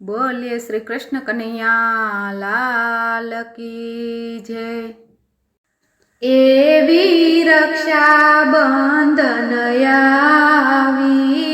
બોલીએ શ્રી કૃષ્ણ કનૈયા લાલ કી જય. એવી રક્ષા બંધન આવી.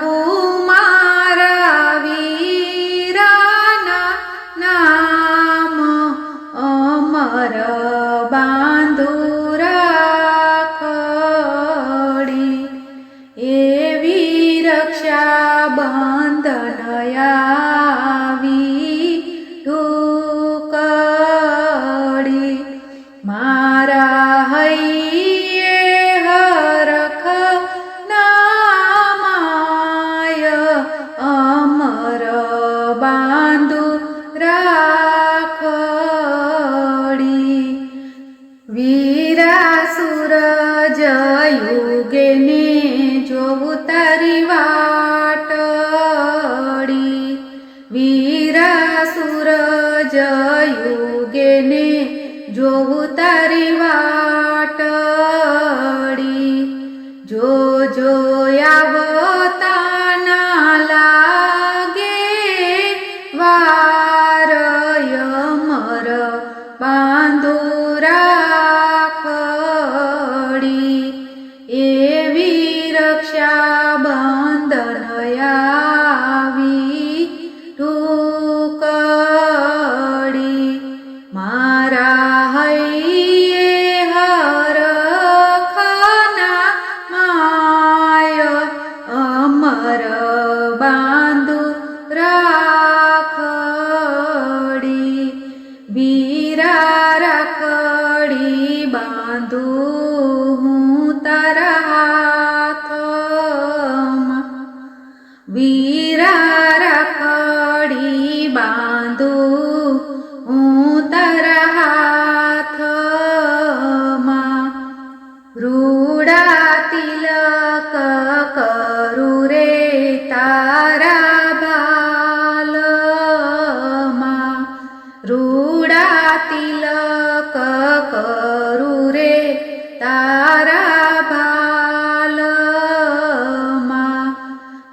કુમાર વીરાના નામ અમર બાંધુરા ખડી. એવી રક્ષા બંધનયા tuh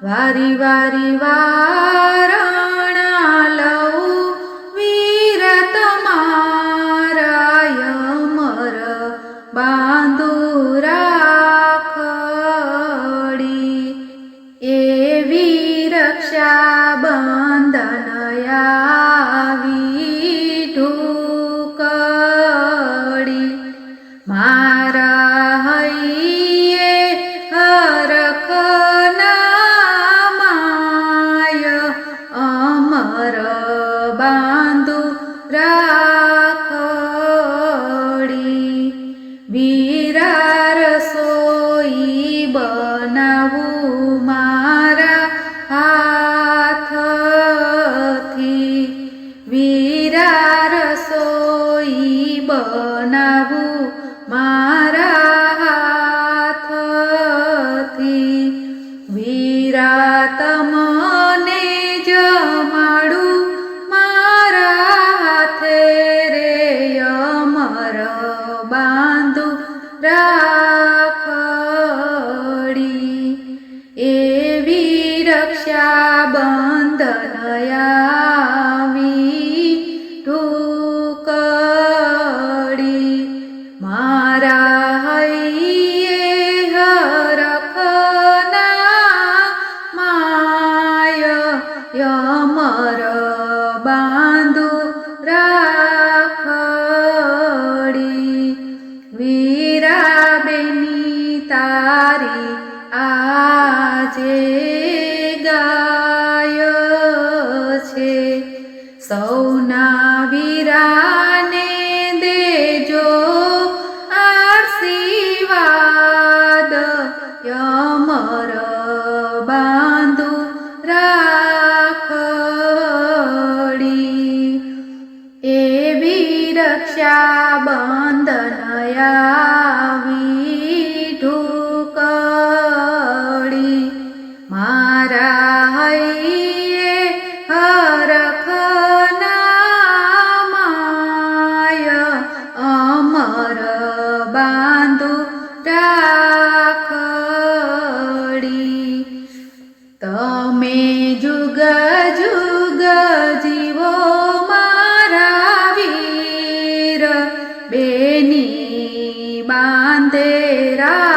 વારી વારી વારણા લઉં વીર તમારા યમર બાંધુરા ખડી. એવી રક્ષા બંધનયાવી ઢૂકડી. મારા રક્ષાબંધનયાવી ઢૂકડી મારા હૈયે હરખના માય યમર બાંધુ રાખડી વીરાબેની તારી આજે સૌના દેજો આશીર્વાદ યમર બાંધુ રાખડી. એવી રક્ષા બંધનયાવી ઢુકડી મારા હૈયે bandera.